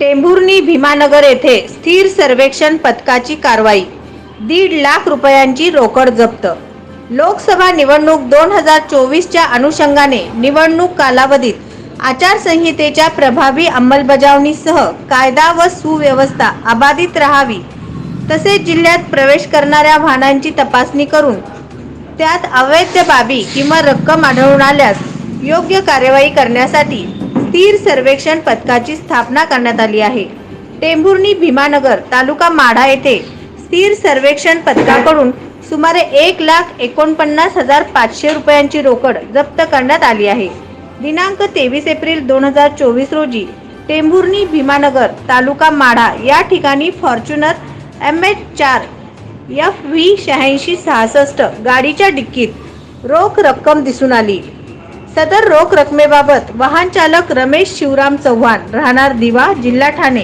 टेंभुर्णी भीमानगर येथे स्थिर सर्वेक्षण पथकाची कारवाई. दीड लाख रुपयांची रोकड जप्त. लोकसभा निवडणूक दोन हजार चोवीसच्या अनुषंगाने निवडणूक कालावधीत आचारसंहितेच्या प्रभावी अंमलबजावणीसह कायदा व सुव्यवस्था अबाधित राहावी तसेच जिल्ह्यात प्रवेश करणाऱ्या वाहनांची तपासणी करून त्यात अवैध बाबी किंवा रक्कम आढळून आल्यास योग्य कार्यवाही करण्यासाठी स्थिर सर्वेक्षण पथकाची स्थापना करण्यात आली आहे. टेंभुर्णी भीमानगर तालुका माढा येथे स्थिर सर्वेक्षण पथकाकडून सुमारे एक लाख एकोणपन्नास हजार पाचशे रुपयांची रोकड जप्त करण्यात आली आहे. दिनांक तेवीस एप्रिल दोन हजार चोवीस रोजी टेंभुर्णी भीमानगर तालुका माढा या ठिकाणी फॉर्च्युनर एम एच चार एफ व्ही शहाऐंशी सहासष्ट गाडीच्या डिक्कीत रोख रक्कम दिसून आली. सदर रोख रकमेबाबत वाहन चालक रमेश शिवराम चव्हाण राहणार दिवा जिल्हा ठाणे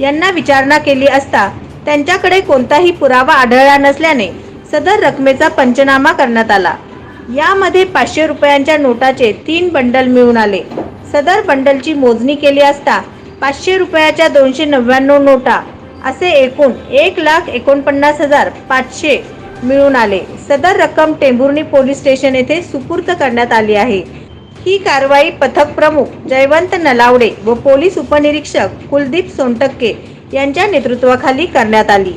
यांना विचारणा केली असता त्यांच्याकडे कोणताही पुरावा आढळला नसल्याने सदर रकमेचा पंचनामा करण्यात आला. यामध्ये पाचशे रुपयांच्या नोटाचे तीन बंडल मिळून आले. सदर बंडलची मोजणी केली असता पाचशे रुपयाच्या दोनशे नव्याण्णव नोटा असे एकूण एक लाख एकोणपन्नास हजार पाचशे मिळून आले. सदर रक्कम टेंभुर्णी पोलीस स्टेशन येथे सुपूर्द करण्यात आली आहे. ही कारवाई पथक प्रमुख जयवंत नलावडे व पोलीस उपनिरीक्षक कुलदीप सोनटक्के यांच्या नेतृत्वाखाली करण्यात आली.